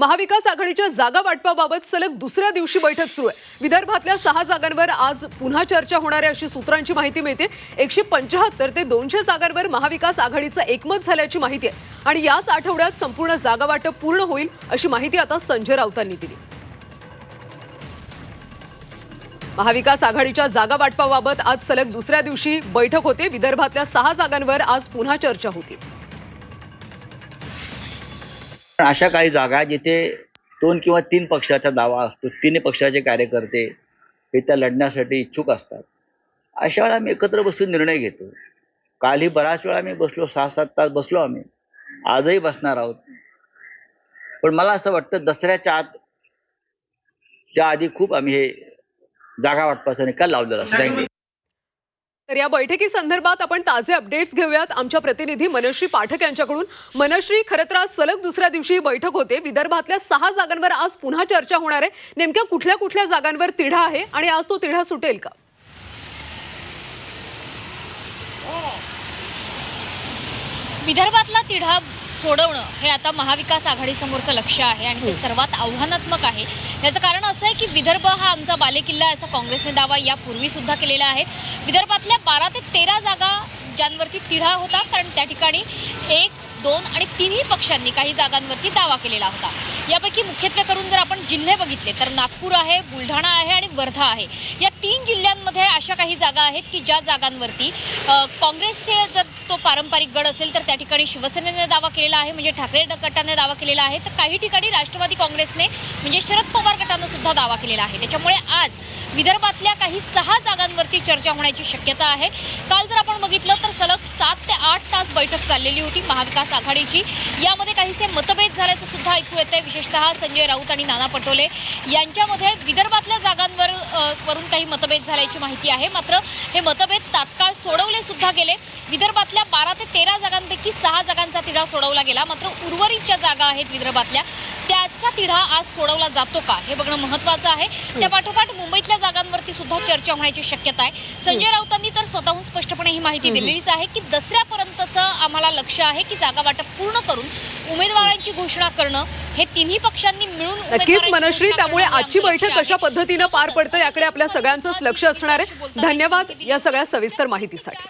महाविकास आघाडीच्या जागा वाटपाबाबत सलग दुसऱ्या दिवशी बैठक सुरू आहे. विदर्भातल्या सहा जागांवर आज पुन्हा चर्चा होणार आहे अशी सूत्रांची माहिती मिळते. एकशे पंचाहत्तर ते दोनशे जागांवर महाविकास आघाडीचं एकमत झाल्याची माहिती आहे. आणि याच आठवड्यात संपूर्ण जागा वाटप पूर्ण होईल अशी माहिती आता संजय राऊतांनी दिली. महाविकास आघाडीच्या जागा वाटपाबाबत आज सलग दुसऱ्या दिवशी बैठक होते. विदर्भातल्या सहा जागांवर आज पुन्हा चर्चा होती. पण अशा काही जागा जिथे दोन किंवा तीन पक्षाचा दावा असतो तिन्ही पक्षाचे कार्यकर्ते हे त्या लढण्यासाठी इच्छुक असतात. अशा वेळा आम्ही एकत्र बसून निर्णय घेतो. कालही बराच वेळा आम्ही बसलो सहा सात तास बसलो आम्ही. आजही बसणार आहोत. पण मला असं वाटतं दसऱ्याच्या आत त्या आधी खूप आम्ही हे जागा वाटपाचा निकाल लावलेला असं थँक्यू तर या बैठकी संदर्भात आपण ताजे अपडेट्स घेऊयात. आमच्या प्रतिनिधी मनश्री पाठक यांच्याकडून. मनश्री खरं तर आज सलग दुसऱ्या दिवशी ही बैठक होते. विदर्भातल्या सहा जागांवर आज पुन्हा चर्चा होणार आहे. नेमक्या कुठल्या कुठल्या जागांवर तिढा आहे आणि आज तो तिढा सुटेल का? विदर्भातला तिढा सोडवणं हे आता महाविकास आघाडीसमोरचं लक्ष आहे आणि ते सर्वात आव्हानात्मक आहे. याचं कारण असं आहे की विदर्भ हा आमचा बालेकिल्ला आहे असा काँग्रेसने दावा यापूर्वी सुद्धा केलेला आहे. विदर्भातल्या बारा ते तेरा जागा ज्यांवरती तिढा होता कारण त्या ठिकाणी एक दोन आणि तिन्ही पक्षांनी काही जागांवरती दावा केलेला होता. यापैकी मुख्यत्वे करून जर आपण जिल्हे बघितले तर नागपूर आहे बुलढाणा आहे आणि वर्धा आहे. या तीन जिल्ह्यांमध्ये अशा काही जागा आहेत की ज्या जागांवरती काँग्रेसचे जर तो पारंपरिक गड असेल तर त्या ठिकाणी शिवसेनेने दावा केलेला आहे म्हणजे ठाकरे गटाने दावा केलेला आहे. तर काही ठिकाणी राष्ट्रवादी काँग्रेसने म्हणजे शरद पवार गटानं सुद्धा दावा केलेला आहे. त्याच्यामुळे आज विदर्भातल्या काही सहा जागांवरती चर्चा होण्याची शक्यता आहे. काल जर आपण बघितलं तर सलग सात ते आठ तास बैठक चाललेली होती महाविकास आघाडीची. यामध्ये काहीसे मतभेद झाल्याचं सुद्धा ऐकू येतंय. विशेषतः संजय राऊत आणि नाना पटोले यांच्यामध्ये विदर्भातल्या जागांवर वरून काही मतभेद झाल्याची माहिती आहे. मात्र हे मतभेद तात्काळ सोडवले सुद्धा गेले. विदर्भातल्या बारा ते तेरा जागांपैकी सहा जागांचा तिढा सोडवला गेला. मात्र उर्वरित ज्या जागा आहेत विदर्भातल्या. त्याचा तिढा आज सोडवला जातो का? हे बघणं महत्वाचं आहे. त्या पाठोपाठ मुंबईतल्या सुद्धा चर्चा होण्याची शक्यता आहे. संजय राऊतांनी तर स्वतःहून स्पष्टपणे ही माहिती दिलेलीच आहे की दसऱ्यापर्यंतचं आम्हाला लक्ष आहे की जागा वाटप पूर्ण करून उमेदवारांची घोषणा करणं हे तिन्ही पक्षांनी मिळून नक्कीच मनश्री त्यामुळे आजची बैठक. कशा पद्धतीनं पार पडतं याकडे आपल्या सगळ्यांचंच लक्ष असणार आहे. धन्यवाद या सगळ्या सविस्तर माहितीसाठी.